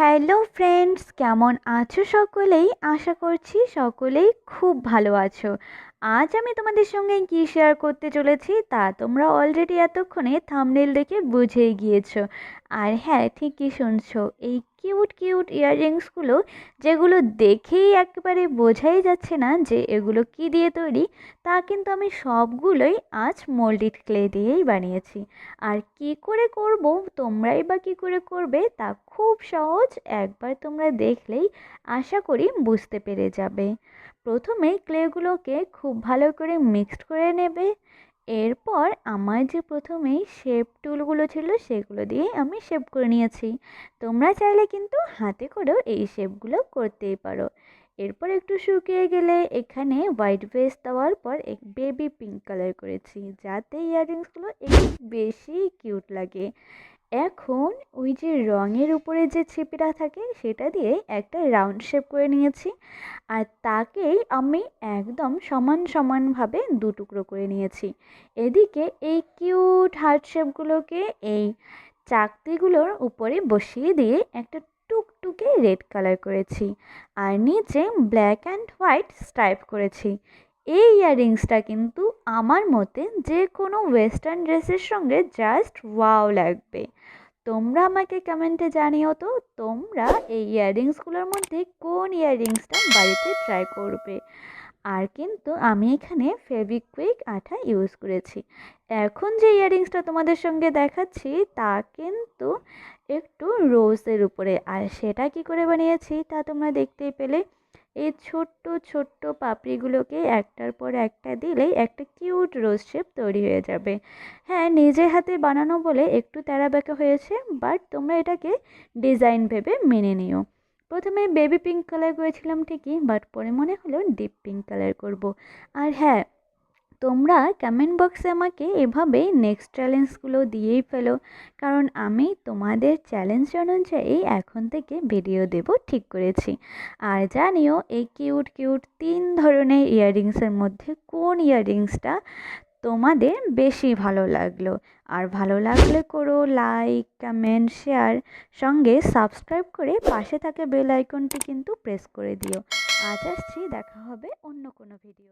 Hello friends কেমন আছো সকলেই? আশা করছি সকলেই খুব ভালো আছো। আজ আমি তোমাদের সঙ্গে কী শেয়ার করতে চলেছি তা তোমরা অলরেডি এতক্ষণে থামনেল দেখে বুঝেই গিয়েছো। আর হ্যাঁ ঠিকই শুনছো। এই কিউট কিউট ইয়াররিংসগুলো যেগুলো দেখেই একেবারে বোঝাই যাচ্ছে না যে এগুলো কি দিয়ে তৈরি, তা কিন্তু আমি সবগুলোই আজ মোল্ডিড ক্লে দিয়েই বানিয়েছি। আর কি করে করব, তোমরাই বা কী করে করবে, তা খুব সহজ একবার তোমরা দেখলেই আশা করি বুঝতে পেরে যাবে। প্রথমে ক্লেগুলোকে খুব ভালো করে মিক্সড করে নেবে। এরপর আমার যে প্রথমেই শেপ টুলগুলো ছিল সেগুলো দিয়ে আমি শেপ করে নিয়েছি। তোমরা চাইলে কিন্তু হাতে করেও এই শেপগুলো করতেই পারো। এরপর একটু শুকিয়ে গেলে এখানে হোয়াইট বেস দেওয়ার পর এক বেবি পিঙ্ক কালার করেছি, যাতে ইয়াররিংসগুলো একটু বেশি কিউট লাগে। এখন ওই যে রঙের উপরে যে ছিপিটা থাকে, সেটা দিয়ে একটা রাউন্ড শেপ করে নিয়েছি। আর তাকেই আমি একদম সমান সমানভাবে দু টুকরো করে নিয়েছি। এদিকে এই কিউট হার্ট শেপগুলোকে, এই চাকতিগুলোর উপরে বসিয়ে দিয়ে একটা টুকটুকে রেড কালার করেছি। আর নিচে ব্ল্যাক অ্যান্ড হোয়াইট স্ট্রাইপ করেছি। এই ইয়াররিংসটা কিন্তু আমার মতে যে কোনো ওয়েস্টার্ন ড্রেসের সঙ্গে জাস্ট ওয়াও লাগবে। তোমরা আমাকে কমেন্টে জানিও তো, তোমরা এই ইয়াররিংসগুলোর মধ্যে কোন ইয়াররিংসটা বাড়িতে ট্রাই করবে। আর কিন্তু আমি এখানে ফেভিকুইক আঠা ইউজ করেছি। এখন যে ইয়াররিংসটা তোমাদের সঙ্গে দেখাচ্ছি, তা কিন্তু একটু রোজের উপরে। আর সেটা কি করে বানিয়েছি তা তোমরা দেখতেই পেলে। এই ছোট্ট ছোট্ট পাপড়িগুলোকে একটার পর একটা দিলেই একটা কিউট রোজ শেপ তৈরি হয়ে যাবে। হ্যাঁ নিজের হাতে বানানো বলে একটু তেরা বেঁকা হয়েছে, বাট তোমরা এটাকে ডিজাইন ভেবে মেনে নিও। প্রথমে বেবি পিঙ্ক কালার করেছিলাম ঠিকই, বাট পরে মনে হলো ডিপ পিঙ্ক কালার করব। আর হ্যাঁ তোমরা কমেন্ট বক্সে আমাকে এভাবেই নেক্সট চ্যালেঞ্জগুলো দিয়েই ফেলো। কারণ আমি তোমাদের চ্যালেঞ্জ অনুযায়ী এখন থেকে ভিডিও দেব, ঠিক করেছি। আর জানিও এই কিউট কিউট তিন ধরনের ইয়াররিংসের মধ্যে কোন ইয়াররিংসটা তোমাদের বেশি ভালো লাগল? আর ভালো লাগলে করো লাইক কমেন্ট শেয়ার সঙ্গে সাবস্ক্রাইব করে পাশে থাকা বেল আইকনটি কিন্তু প্রেস করে দিও। আজ আসছি, দেখা হবে অন্য কোনো ভিডিও